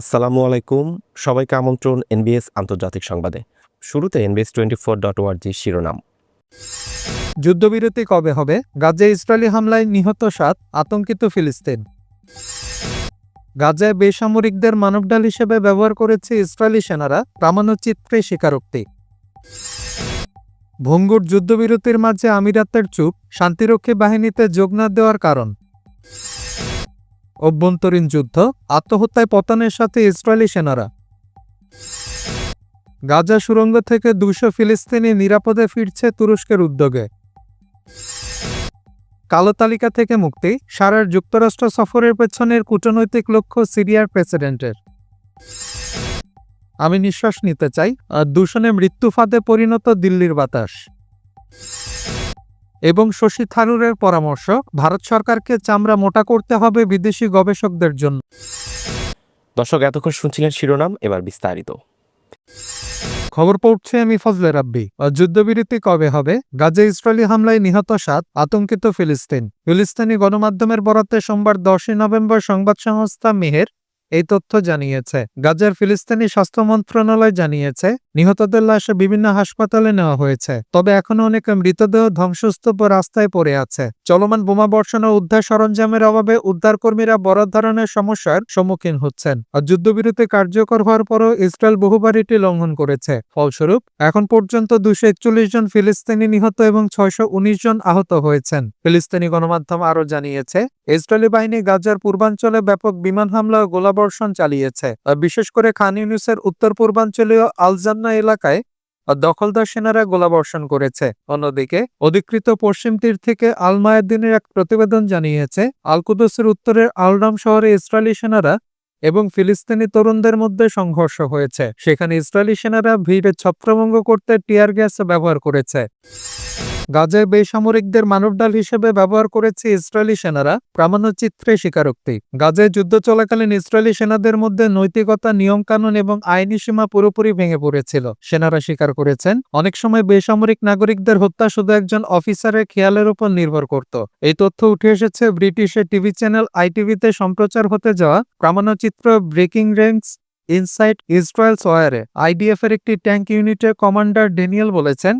আসসালামু আলাইকুম। সবাইকে আমন্ত্রণ এনবিএস আন্তর্জাতিক সংবাদে। শুরুতে এনবিএস টোয়েন্টি ফোর ডট ওয়ার্জি শিরোনাম। যুদ্ধবিরতি কবে হবে? গাজায় ইসরায়েলি হামলায় নিহত সাত, আতঙ্কিত ফিলিস্তিন। গাজায় বেসামরিকদের মানবডাল হিসেবে ব্যবহার করেছে ইসরায়েলি সেনারা প্রামাণ্যচিত্রে স্বীকারোক্তি। ভঙ্গুর যুদ্ধবিরতির মাঝে আমিরাতের চুপ, শান্তিরক্ষী বাহিনীতে যোগ না দেওয়ার কারণ। অভ্যন্তরীণ যুদ্ধ, আত্মহত্যায় পতনের সাথে ইসরায়েলি সেনারা। গাজা সুড়ঙ্গ থেকে দুশো ফিলিস্তিনি নিরাপদে ফিরছে তুরস্কের উদ্যোগে। কালো তালিকা থেকে মুক্তি, সারার যুক্তরাষ্ট্র সফরের পেছনের কূটনৈতিক লক্ষ্য সিরিয়ার প্রেসিডেন্টের। আমি নিঃশ্বাস নিতে চাই দূষণে মৃত্যু ফাঁদে পরিণত দিল্লির বাতাস। এবং শশী থারুরের পরামর্শ ভারত সরকারকে চামড়া মোটা করতে হবে বিদেশি গবেষকদের জন্য। দর্শক এতক্ষণ শুনছিলেন শিরোনাম এবার বিস্তারিত। খবর পড়ছে আমি ফজলে রাব্বি। যুদ্ধবিরতি কবে হবে? গাজে ইসরায়েলি হামলায় নিহত সাত আতঙ্কিত ফিলিস্তিন। ফিলিস্তিনি গণমাধ্যমের বরাতে সোমবার দশই নভেম্বর সংবাদ সংস্থা মেহের এই তথ্য জানিয়েছে। গাজার ফিলিস্তিনি স্বাস্থ্য মন্ত্রণালয় জানিয়েছে নিহতদের লাশে বিভিন্ন হাসপাতালে নেওয়া হয়েছে, তবে এখনও অনেক মৃতদেহ ধ্বংসস্তূপ রাস্তায় পড়ে আছে। চলমান বোমা বর্ষণ ও উদ্ধার সরঞ্জামের অভাবে উদ্ধারকর্মীরা বড় ধরনের সমস্যার সম্মুখীন হচ্ছেন আর যুদ্ধবিরতি কার্যকর হওয়ার পরও ইসরায়েল বহুবার এটি লঙ্ঘন করেছে। ফলস্বরূপ, এখন পর্যন্ত দুশো জন ফিলিস্তিনি নিহত এবং ছয়শো উনিশ জন আহত হয়েছেন। ফিলিস্তিনি গণমাধ্যম আরও জানিয়েছে, ইসরায়েলি বাহিনী গাজার পূর্বাঞ্চলে ব্যাপক বিমান হামলা ও গোলাবর্ষণ চালিয়েছে বিশেষ করে খান ইউনিসের উত্তর পূর্বাঞ্চলীয় আলজান্না এলাকায় দখলদার সেনারা গোলাবর্ষণ করেছে। অন্যদিকে অধিকৃত পশ্চিম তীর থেকে আল মায়াদ্দিনের এক প্রতিবেদন জানিয়েছে, আলকুদসের উত্তরের আলরাম শহরে ইসরায়েলি সেনারা এবং ফিলিস্তিনি তরুণদের মধ্যে সংঘর্ষ হয়েছে। সেখানে ইসরায়েলি সেনারা ভিড়ে ছত্রভঙ্গ করতে টিয়ার গ্যাস ব্যবহার করেছে। গাজায় বেসামরিকদের মানবডাল হিসেবে ব্যবহার করেছে ইসরায়েলি সেনারা প্রামাণ্যচিত্রে স্বীকারোক্তি। গাজায় যুদ্ধ চলাকালীন ইসরায়েলি সেনাদের মধ্যে নৈতিকতা, নিয়মকানুন এবং আইনি সীমা পুরোপুরি ভেঙে পড়েছিল। সেনারা স্বীকার করেছেন, অনেক সময় বেসামরিক নাগরিকদের হত্যা শুধু একজন অফিসারের খেয়ালের উপর নির্ভর করত। এই তথ্য উঠে এসেছে ব্রিটিশের টিভি চ্যানেল আইটিভিতে সম্প্রচার হতে যাওয়া প্রামাণ্যচিত্র ব্রেকিং র্যাঙ্কস ইনসাইট ইসরায়েল ওয়ারে আইডিএফ এর একটি ট্যাঙ্ক ইউনিটের কমান্ডার ডেনিয়েল বলেছেন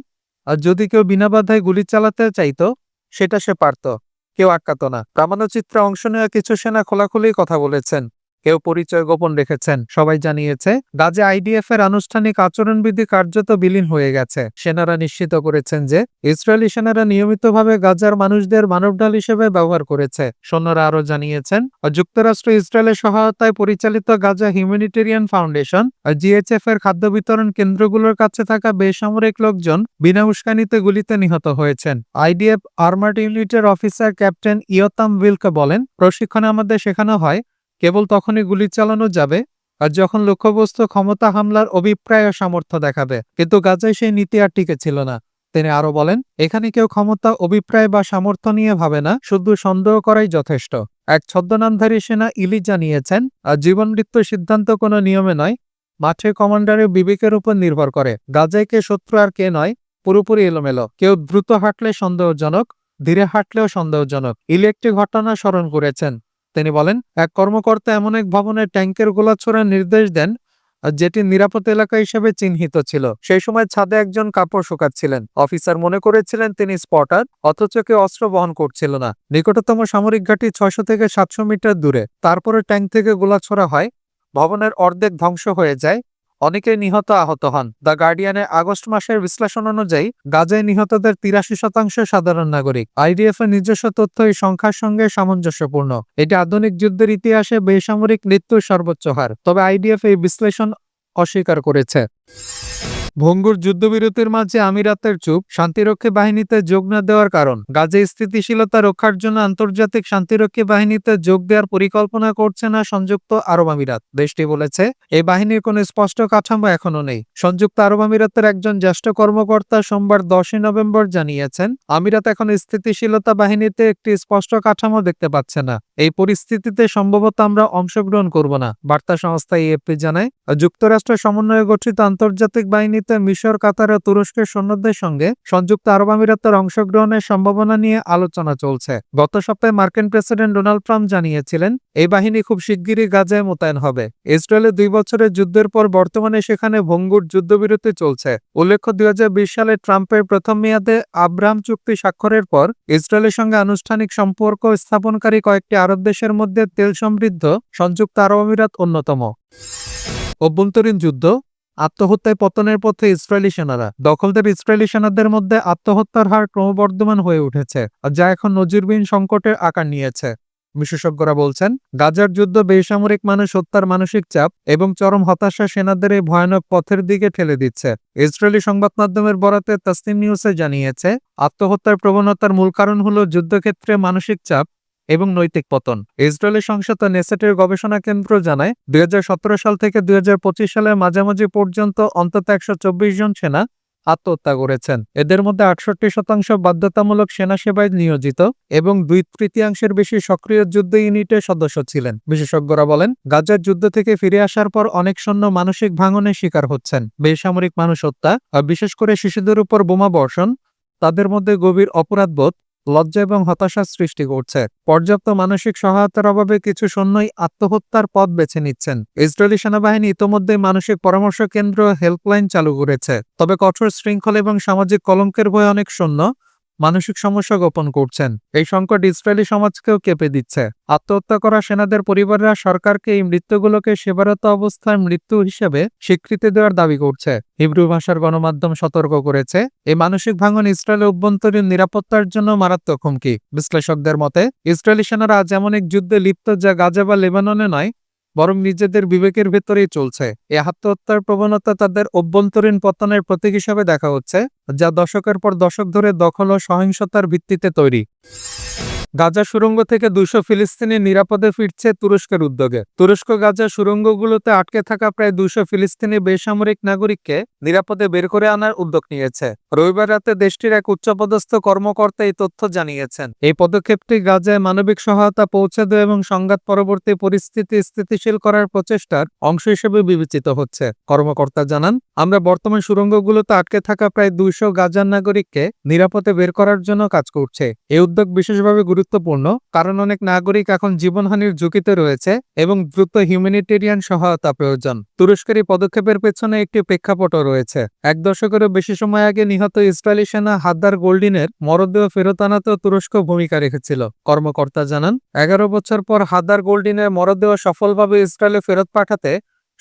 আর যদি কেউ বিনা বাধায় গুলি চালাতে চাইত, সেটা সে পারত। কেউ আটকাত না। প্রামাণ্যচিত্রে অংশ নেওয়া কিছু সেনা খোলাখুলি কথা বলেছেন। কেউ পরিচয় গোপন রেখেছেন। সবাই জানিয়েছে, গাজে আইডিএফ এর আনুষ্ঠানিক আচরণবিধি কার্যত বিলীন হয়ে গেছে। সেনারা নিশ্চিত করেছেন যে, ইসরায়েলি সেনারা নিয়মিতভাবে গাজার মানুষদের মানবঢাল হিসেবে ব্যবহার করেছে। সৈন্যরা আরও জানিয়েছেন, যুক্তরাষ্ট্র ইসরায়েলের সহায়তায় পরিচালিত গাজা হিউম্যানিটেরিয়ান ফাউন্ডেশন আর জিএইচএফ এর খাদ্য বিতরণ কেন্দ্রগুলোর কাছে থাকা বেসামরিক লোকজন বিনা উস্কানিতে গুলিতে নিহত হয়েছেন। আইডিএফ আর্মার্ড ইউনিটের অফিসার ক্যাপ্টেন ইয়তাম উইলকে বলেন, প্রশিক্ষণে আমাদের শেখানো হয় কেবল তখনই গুলি চালানো যাবে আর যখন লক্ষ্যবস্তু ক্ষমতা হামলার অভিপ্রায় সামর্থ্য দেখাবে। কিন্তু গাজায় সেই নীতি আর টিকে ছিল না। তিনি আরও বলেন, এখানে কেউ ক্ষমতা, অভিপ্রায় বা সামর্থ্য নিয়ে ভাবে না, শুধু সন্দেহ করাই যথেষ্ট। এক ছদ্মনামধারী সেনা ইলি জানিয়েছেন, আর জীবন মৃত্যু সিদ্ধান্ত কোনো নিয়মে নয়, মাঠে কমান্ডারের বিবেকের উপর নির্ভর করে। গাজায় কে শত্রু আর কে নয়, পুরোপুরি এলোমেলো। কেউ দ্রুত হাঁটলে সন্দেহজনক, ধীরে হাঁটলেও সন্দেহজনক। ইলেকট্রিক ঘটনা স্মরণ করেছেন। তিনি বলেন, এক কর্মকর্তা এমন এক ভবনে ট্যাঙ্কের গোলা ছোড়ার নির্দেশ দেন, যেটি নিরাপদ এলাকা হিসেবে চিহ্নিত ছিল। সেই সময় ছাদে একজন কাপড় শুকাচ্ছিলেন। অফিসার মনে করেছিলেন তিনি স্পটার, অথচ কেউ অস্ত্র বহন করছিল না। নিকটতম সামরিক ঘাঁটি ছয়শো থেকে সাতশো মিটার দূরে। তারপরে ট্যাঙ্ক থেকে গোলা ছোড়া হয়। ভবনের অর্ধেক ধ্বংস হয়ে যায়। অনেকে নিহত আহত হন। দ্য গার্ডিয়ানের আগস্ট মাসের বিশ্লেষণ অনুযায়ী, গাজায় নিহতদের তিরাশি শতাংশ সাধারণ নাগরিক। আইডিএফ এর নিজস্ব তথ্য এই সংখ্যার সঙ্গে সামঞ্জস্যপূর্ণ। এটি আধুনিক যুদ্ধের ইতিহাসে বেসামরিক মৃত্যুর সর্বোচ্চ হার। তবে আইডিএফ এই বিশ্লেষণ অস্বীকার করেছে। ভঙ্গুর যুদ্ধবিরতির মাঝে আমিরাতের চুপ, শান্তিরক্ষী বাহিনীতে যোগ না দেওয়ার কারণ, গাজে স্থিতিশীলতা রক্ষার জন্য আন্তর্জাতিক শান্তিরক্ষী বাহিনীতে যোগ দেওয়ার পরিকল্পনা করছে না সংযুক্ত আরব আমিরাত। দেশটি বলেছে, এই বাহিনীর কোনো স্পষ্ট কাঠামো এখনও নেই। সংযুক্ত আরব আমিরাতের একজন জ্যেষ্ঠ কর্মকর্তা সোমবার দশই নভেম্বর জানিয়েছেন, আমিরাত এখন স্থিতিশীলতা বাহিনীতে একটি স্পষ্ট কাঠামো দেখতে পাচ্ছে না। এই পরিস্থিতিতে সম্ভবত আমরা অংশগ্রহণ করব না। বার্তা সংস্থা এএফপি জানায়, যুক্তরাষ্ট্র সমন্বয়ে গঠিত আন্তর্জাতিক বাহিনীতে যুদ্ধবিরতিতে মিশর, কাতার ও তুরস্কের সৈন্যদের সঙ্গে সংযুক্ত আরব আমিরাতের অংশগ্রহণের সম্ভাবনা নিয়ে আলোচনা চলছে। গত সপ্তাহে মার্কিন প্রেসিডেন্ট ডোনাল্ড ট্রাম্প জানিয়েছিলেন, এই বাহিনী খুব শিগগিরই গাজায় মোতায়েন হবে। ইসরায়েলের দুই বছরের যুদ্ধের পর বর্তমানে সেখানে ভঙ্গুর যুদ্ধবিরতি চলছে। উল্লেখ্য, দুই হাজার বিশ সালে ট্রাম্পের প্রথম মেয়াদে আব্রাহাম চুক্তি স্বাক্ষরের পর ইসরায়েলের সঙ্গে আনুষ্ঠানিক সম্পর্ক স্থাপনকারী কয়েকটি আরব দেশের মধ্যে তেল সমৃদ্ধ সংযুক্ত আরব আমিরাত অন্যতম। অভ্যন্তরীণ যুদ্ধ আত্মহত্যায় পতনের পথে ইসরায়েলি সেনারা। দখলদার ইসরায়েলি সেনাদের মধ্যে আত্মহত্যার হার ক্রমবর্ধমান হয়ে উঠেছে, যা এখন নজিরবিহীন সংকটের আকার নিয়েছে। বিশেষজ্ঞরা বলছেন, গাজার যুদ্ধ বেসামরিক মানুষ হত্যার মানসিক চাপ এবং চরম হতাশা সেনাদের এই ভয়ানক পথের দিকে ঠেলে দিচ্ছে। ইসরায়েলি সংবাদ মাধ্যমের বরাতে তাসনিম নিউজে জানিয়েছে, আত্মহত্যার প্রবণতার মূল কারণ হল যুদ্ধক্ষেত্রে মানসিক চাপ এবং নৈতিক পতন। ইসরায়েলের সংসদ নেসেটের গবেষণা কেন্দ্র জানায়, দুই হাজার সতেরো সাল থেকে দুই সালের মাঝামাঝি পর্যন্ত অন্তত একশো চব্বিশ জন সেনা আত্মহত্যা করেছেন। এদের মধ্যে আটষট্টি শতাংশ বাধ্যতামূলক সেনা সেবায় নিয়োজিত এবং দুই তৃতীয়াংশের বেশি সক্রিয় যুদ্ধ ইউনিটের সদস্য ছিলেন। বিশেষজ্ঞরা বলেন, গাজার যুদ্ধ থেকে ফিরে আসার পর অনেক সৈন্য মানসিক ভাঙনের শিকার হচ্ছেন। বেসামরিক মানুষ হত্যা বিশেষ করে শিশুদের উপর বোমা বর্ষণ, তাদের মধ্যে গভীর অপরাধবোধ লজ্জা এবং হতাশার সৃষ্টি করছে। পর্যাপ্ত মানসিক সহায়তার অভাবে কিছু সৈন্যই আত্মহত্যার পথ বেছে নিচ্ছেন। ইসরায়েলি সেনাবাহিনী ইতোমধ্যে মানসিক পরামর্শ কেন্দ্র হেল্পলাইন চালু করেছে। তবে কঠোর শৃঙ্খলা এবং সামাজিক কলঙ্কের ভয়ে অনেক সৈন্য মানসিক সমস্যা গোপন করছেন। এই সংকট ইসরায়েলি সমাজকেও কেঁপে দিচ্ছে। আত্মহত্যা করা সেনাদের পরিবাররা সরকারকে এই মৃত্যুগুলোকে সেবারত অবস্থায় মৃত্যু হিসেবে স্বীকৃতি দেওয়ার দাবি করছে। হিব্রু ভাষার গণমাধ্যম সতর্ক করেছে, এই মানসিক ভাঙন ইসরায়েলের অভ্যন্তরীণ নিরাপত্তার জন্য মারাত্মক হুমকি। বিশ্লেষকদের মতে, ইসরায়েলি সেনারা যেমন এক যুদ্ধে লিপ্ত যা গাজা বা লেবাননে নয় বরং নিজেদের বিবেকের ভেতরেই চলছে। এ আত্মহত্যার প্রবণতা তাদের অভ্যন্তরীণ পতনের প্রতীক হিসাবে দেখা হচ্ছে, যা দশকের পর দশক ধরে দখল ও সহিংসতার ভিত্তিতে তৈরি। গাজা সুরঙ্গ থেকে দুশো ফিলিস্তিনি নিরাপদে ফিরছে তুরস্কের উদ্যোগে। তুরস্ক গাজা সুড়ঙ্গগুলোতে আটকে থাকা প্রায় দুশো ফিলিস্তিনি বেসামরিক নাগরিককে নিরাপদে বের করে আনার উদ্যোগ নিয়েছে। রবিবার রাতে দেশটির এক উচ্চপদস্থ কর্মকর্তা এই তথ্য জানিয়েছেন। এই পদক্ষেপটি গাজায় মানবিক সহায়তা পৌঁছে দেওয়া এবং সংঘাত পরবর্তী পরিস্থিতি স্থিতিশীল করার প্রচেষ্টার অংশ হিসেবে বিবেচিত হচ্ছে। কর্মকর্তা জানান, আমরা বর্তমান সুরঙ্গগুলোতে আটকে থাকা প্রায় দুইশো গাজার নাগরিককে নিরাপদে বের করার জন্য কাজ করছে। এই উদ্যোগ বিশেষভাবে গুরুত্বপূর্ণ, কারণ অনেক নাগরিক এখন জীবনহানির ঝুঁকিতে রয়েছে এবং দ্রুত হিউম্যানিটেরিয়ান সহায়তা প্রয়োজন। তুরস্কের এই পদক্ষেপের পেছনে একটি প্রেক্ষাপটও রয়েছে। এক দশকেরও বেশি সময় আগে নিহত ইসরায়েলি সেনা হাদ্দার গোল্ডিনের মরদেহ ফেরত আনাতেও তুরস্ক ভূমিকা রেখেছিল। কর্মকর্তা জানান, এগারো বছর পর হাদ্দার গোল্ডিনের মরদেহ সফলভাবে ইসরায়েলে ফেরত পাঠাতে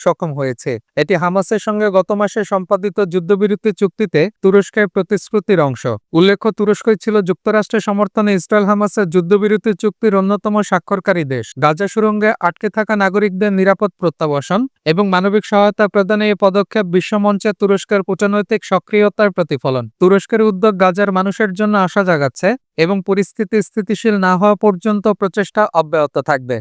সক্ষম হয়েছে। এটি হামাসের সঙ্গে গত মাসে সম্পাদিত যুদ্ধবিরতি চুক্তিতে তুরস্কের প্রতিশ্রুতির অংশ। উল্লেখ্য, তুরস্কই ছিল যুক্তরাষ্ট্রের সমর্থনে ইসরায়েল হামাসের যুদ্ধবিরতি চুক্তির অন্যতম স্বাক্ষরকারী দেশ। গাজা সুরঙ্গে আটকে থাকা নাগরিকদের নিরাপদ প্রত্যাবাসন এবং মানবিক সহায়তা প্রদানে এই পদক্ষেপ বিশ্বমঞ্চে তুরস্কের কূটনৈতিক সক্রিয়তার প্রতিফলন। তুরস্কের উদ্যোগ গাজার মানুষের জন্য আশা জাগাচ্ছে এবং পরিস্থিতি স্থিতিশীল না হওয়া পর্যন্ত প্রচেষ্টা অব্যাহত থাকবে।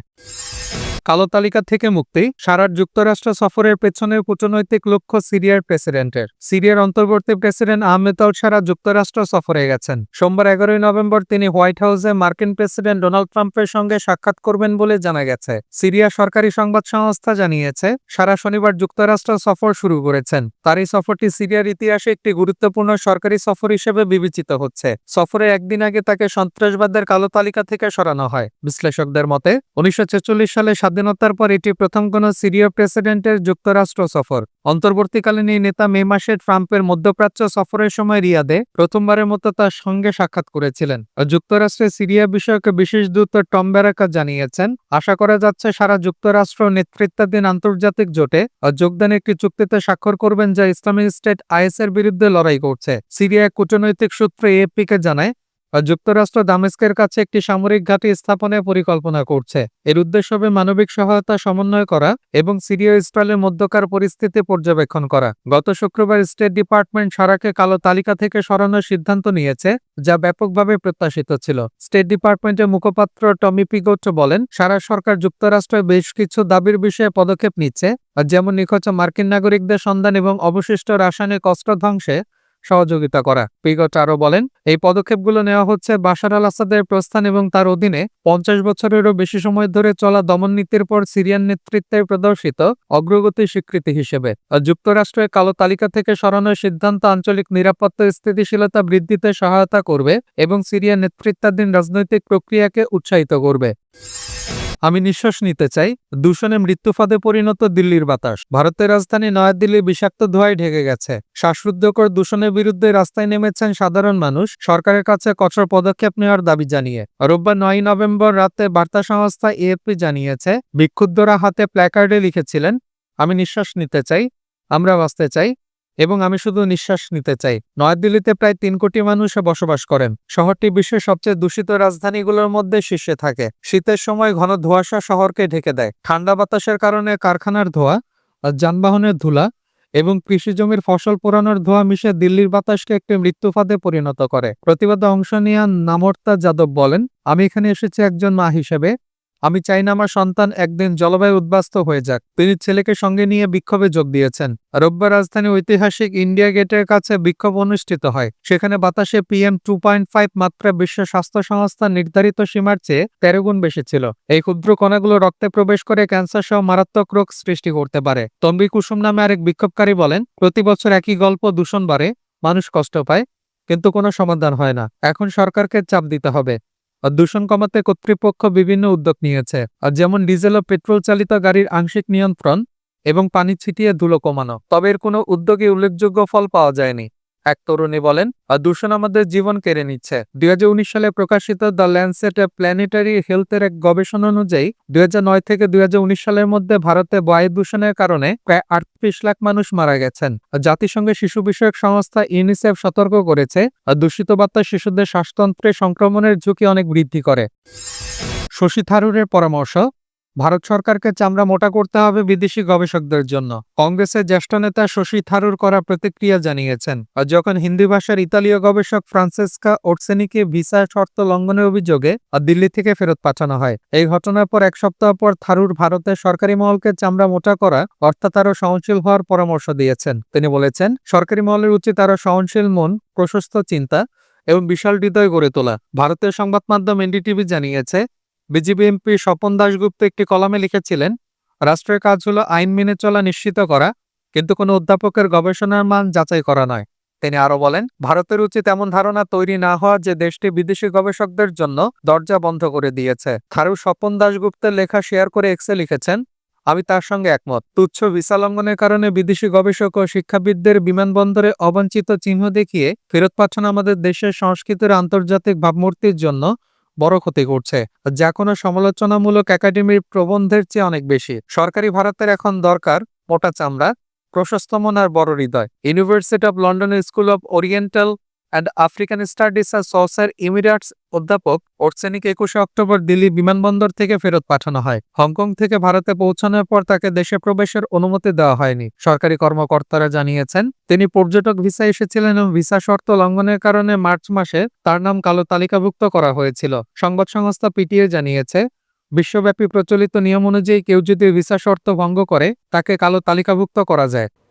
কালো তালিকা থেকে মুক্তি, সারার যুক্তরাষ্ট্র সফরের পেছনের কূটনৈতিক লক্ষ্য সিরিয়ার প্রেসিডেন্টের। সিরিয়ার অন্তর্বর্তী প্রেসিডেন্ট আহমেদ আল সারা যুক্তরাষ্ট্র সফরে গেছেন। সোমবার এগারোই নভেম্বর তিনি হোয়াইট হাউসে মার্কিন প্রেসিডেন্ট ডোনাল্ড ট্রাম্পের সঙ্গে সাক্ষাৎ করবেন বলে জানা গেছে। সিরিয়া সরকারি সংবাদ সংস্থা জানিয়েছে, সারা শনিবার যুক্তরাষ্ট্র সফর শুরু করেছেন। তার এই সফরটি সিরিয়ার ইতিহাসে একটি গুরুত্বপূর্ণ সরকারি সফর হিসেবে বিবেচিত হচ্ছে। সফরে একদিন আগে তাকে সন্ত্রাসবাদের কালো তালিকা থেকে সরানো হয়। বিশ্লেষকদের মতে, উনিশশো ছেচল্লিশ সালে স্বাধীনতার পর এটি প্রথম কোন সিরীয় প্রেসিডেন্টের যুক্তরাষ্ট্র সফর। অন্তর্বর্তীকালীন এই নেতা মে মাসে ট্রাম্পের মধ্যপ্রাচ্য সফরের সময় রিয়াদে প্রথমবারের মতো তার সঙ্গে সাক্ষাৎ করেছিলেন। যুক্তরাষ্ট্রে সিরিয়া বিষয়ক বিশেষ দূত টম ব্যারাকা জানিয়েছেন, আশা করা যাচ্ছে সারা যুক্তরাষ্ট্র নেতৃত্বাধীন আন্তর্জাতিক জোটে যোগদান একটি চুক্তিতে স্বাক্ষর করবেন যা ইসলামিক স্টেট আইএস এর বিরুদ্ধে লড়াই করছে। সিরিয়া কূটনৈতিক সূত্রে এএফপিকে জানায় যুক্তরাষ্ট্র দামেস্কের কাছে একটি সামরিক ঘাঁটি স্থাপনের পরিকল্পনা করছে। এর উদ্দেশ্য হবে মানবিক সহায়তা সমন্বয় করা এবং সিরিয়া ইসরায়েলের মধ্যকার পরিস্থিতি পর্যবেক্ষণ করা। গত শুক্রবার স্টেট ডিপার্টমেন্ট সারাকে কালো তালিকা থেকে সরানোর সিদ্ধান্ত নিয়েছে, যা ব্যাপকভাবে প্রত্যাশিত ছিল। স্টেট ডিপার্টমেন্টের মুখপাত্র টমি পিগোট বলেন, সারা সরকার যুক্তরাষ্ট্রের বেশ কিছু দাবির বিষয়ে পদক্ষেপ নিচ্ছে যেমন নিখোঁজ মার্কিন নাগরিকদের সন্ধান এবং অবশিষ্ট রাসায়নিক অস্ত্র ধ্বংসে সহযোগিতা করা। পিগট আরও বলেন, এই পদক্ষেপগুলো নেওয়া হচ্ছে বাশার আল আসাদের প্রস্থান এবং তার অধীনে পঞ্চাশ বছরেরও বেশি সময় ধরে চলা দমননীতির পর সিরিয়ান নেতৃত্বে প্রদর্শিত অগ্রগতির স্বীকৃতি হিসেবে। যুক্তরাষ্ট্রের কালো তালিকা থেকে সরানোর সিদ্ধান্ত আঞ্চলিক নিরাপত্তা স্থিতিশীলতা বৃদ্ধিতে সহায়তা করবে এবং সিরিয়া নেতৃত্বাধীন রাজনৈতিক প্রক্রিয়াকে উৎসাহিত করবে। আমি নিঃশ্বাস নিতে চাই। দূষণে মৃত্যুফাদে পরিণত দিল্লির বাতাস। ভারতের রাজধানী নয়াদিল্লি বিষাক্ত ধোঁয়ায় ঢেকে গেছে। শ্বাসরুদ্ধকর দূষণের বিরুদ্ধে রাস্তায় নেমেছেন সাধারণ মানুষ। সরকারের কাছে কঠোর পদক্ষেপ নেওয়ার দাবি জানিয়ে। রোববার নয় নভেম্বর রাতে বার্তা সংস্থা এএফপি জানিয়েছে, বিক্ষুব্ধরা হাতে প্ল্যাকার্ডে লিখেছিলেন, আমি নিঃশ্বাস নিতে চাই, আমরা বাঁচতে চাই। এবং আমি শুধু নিঃশ্বাস নিতে চাই। নয়াদিল্লিতে প্রায় তিন কোটি মানুষ বসবাস করেন। শহরটি বিশ্বের সবচেয়ে দূষিত রাজধানীগুলোর মধ্যে শীর্ষে থাকে। শীতের সময় ঘন ধোঁয়াশা শহরকে ঢেকে দেয়। ঠান্ডা বাতাসের কারণে কারখানার ধোঁয়া, যানবাহনের ধুলা এবং কৃষি জমির ফসল পোড়ানোর ধোঁয়া মিশে দিল্লির বাতাসকে একটি মৃত্যুফাদে পরিণত করে। প্রতিবাদে অংশ নিয়ে নামর্তা যাদব বলেন, আমি এখানে এসেছি একজন মা হিসেবে। আমি চাই না আমার সন্তান একদিন জলবায়ু উদ্বাস্ত হয়ে যাক। তিনি ছেলেকে সঙ্গে নিয়ে বিক্ষোভে যোগ দিয়েছেন। রোববার রাজধানী ঐতিহাসিক ইন্ডিয়া গেটের কাছে বিক্ষোভ অনুষ্ঠিত হয়। সেখানে বাতাসে পিএম টু পয়েন্ট ফাইভ মাত্রা বিশ্ব স্বাস্থ্য সংস্থা নির্ধারিত সীমার চেয়ে তেরো গুণ বেশি ছিল। এই ক্ষুদ্র কণাগুলো রক্তে প্রবেশ করে ক্যান্সার সহ মারাত্মক রোগ সৃষ্টি করতে পারে। তম্বি কুসুম নামে আরেক বিক্ষোভকারী বলেন, প্রতি বছর একই গল্প দূষণ বাড়ে, মানুষ কষ্ট পায়, কিন্তু কোনো সমাধান হয় না। এখন সরকারকে চাপ দিতে হবে। দূষণ কমাতে কর্তৃপক্ষ বিভিন্ন উদ্যোগ নিয়েছে। আর যেমন ডিজেল ও পেট্রোল চালিত গাড়ির আংশিক নিয়ন্ত্রণ এবং পানি ছিটিয়ে ধুলো কমানো, তবে এর কোনো উদ্যোগে উল্লেখযোগ্য ফল পাওয়া যায়নি। এক তরুণী বলেন দূষণ আমাদের জীবন কেড়ে নিচ্ছে। দুই হাজার উনিশ সালে প্রকাশিত দ্য ল্যান্ডসেট প্ল্যানেটারি হেলথের এক গবেষণা অনুযায়ী, দুই থেকে দুই সালের মধ্যে ভারতে বায়ু দূষণের কারণে প্রায় আটত্রিশ লাখ মানুষ মারা গেছেন। আর জাতিসংঘের শিশু বিষয়ক সংস্থা ইউনিসেফ সতর্ক করেছে দূষিত বার্তা শিশুদের শ্বাসতন্ত্রে সংক্রমণের ঝুঁকি অনেক বৃদ্ধি করে। শশী থারুরের পরামর্শ ভারত সরকারকে চামড়া মোটা করতে হবে বিদেশি গবেষকদের জন্য। কংগ্রেসের জ্যেষ্ঠ নেতা শশী থারুর করা প্রতিক্রিয়া জানিয়েছেন, আর যখন হিন্দি ভাষার ইতালীয় গবেষক ফ্রান্সেসকা ওটসেনিকে ভিসা শর্ত লঙ্ঘনের অভিযোগে দিল্লি থেকে ফেরত পাঠানো হয়, এই ঘটনার পর এক সপ্তাহ পর থারুর ভারতের সরকারি মহলকে চামড়া মোটা করা অর্থাৎ আরও সহনশীল হওয়ার পরামর্শ দিয়েছেন। তিনি বলেছেন, সরকারি মহলের উচিত আরও সহনশীল মন, প্রশস্ত চিন্তা এবং বিশাল হৃদয় গড়ে তোলা। ভারতের সংবাদ মাধ্যম এনডিটিভি জানিয়েছে বিজেপি এমপি স্বপন দাশগুপ্ত একটি কলামে লিখেছিলেন, রাষ্ট্রের কাজ হলো আইন মেনে চলা নিশ্চিত করা, কিন্তু কোনো অধ্যাপকের গবেষণার মান যাচাই করা নয়। তিনি আরও বলেন, ভারতের উচিত এমন ধারণা তৈরি না হওয়া যে দেশটি বিদেশি গবেষকদের জন্য দরজা বন্ধ করে দিয়েছে। থারু স্বপন দাশগুপ্তের লেখা শেয়ার করে এক্সে লিখেছেন, আমি তার সঙ্গে একমত। তুচ্ছ ভিসা লঙ্ঘনের কারণে বিদেশি গবেষক ও শিক্ষাবিদদের বিমানবন্দরে অবাঞ্ছিত চিহ্ন দেখিয়ে ফেরত পাঠানো আমাদের দেশের সংস্কৃতির আন্তর্জাতিক ভাবমূর্তির জন্য বড় ক্ষতি করছে। যা কোনো সমালোচনামূলক একাডেমির প্রবন্ধের চেয়ে অনেক বেশি। সরকারি ভারতের এখন দরকার মোটা চামড়া, প্রশস্তমন আর বড় হৃদয়। ইউনিভার্সিটি অব লন্ডনের school of oriental and African studies আর সসার ইমিরাটস অধ্যাপক ওরসেনিক একুশে অক্টোবর দিল্লি বিমানবন্দর থেকে ফেরত পাঠানো হয়। হংকং থেকে ভারতে পৌঁছানোর পর তাকে দেশে প্রবেশের অনুমতি দেওয়া হয়নি। সরকারি কর্মকর্তারা জানিয়েছেন, তিনি পর্যটক ভিসা এসেছিলেন এবং ভিসা শর্ত লঙ্ঘনের কারণে মার্চ মাসে তার নাম কালো তালিকাভুক্ত করা হয়েছিল। সংবাদ সংস্থা পিটিএ জানিয়েছে, বিশ্বব্যাপী প্রচলিত নিয়ম অনুযায়ী কেউ যদি ভিসা শর্ত ভঙ্গ করে, তাকে কালো তালিকাভুক্ত করা যায়।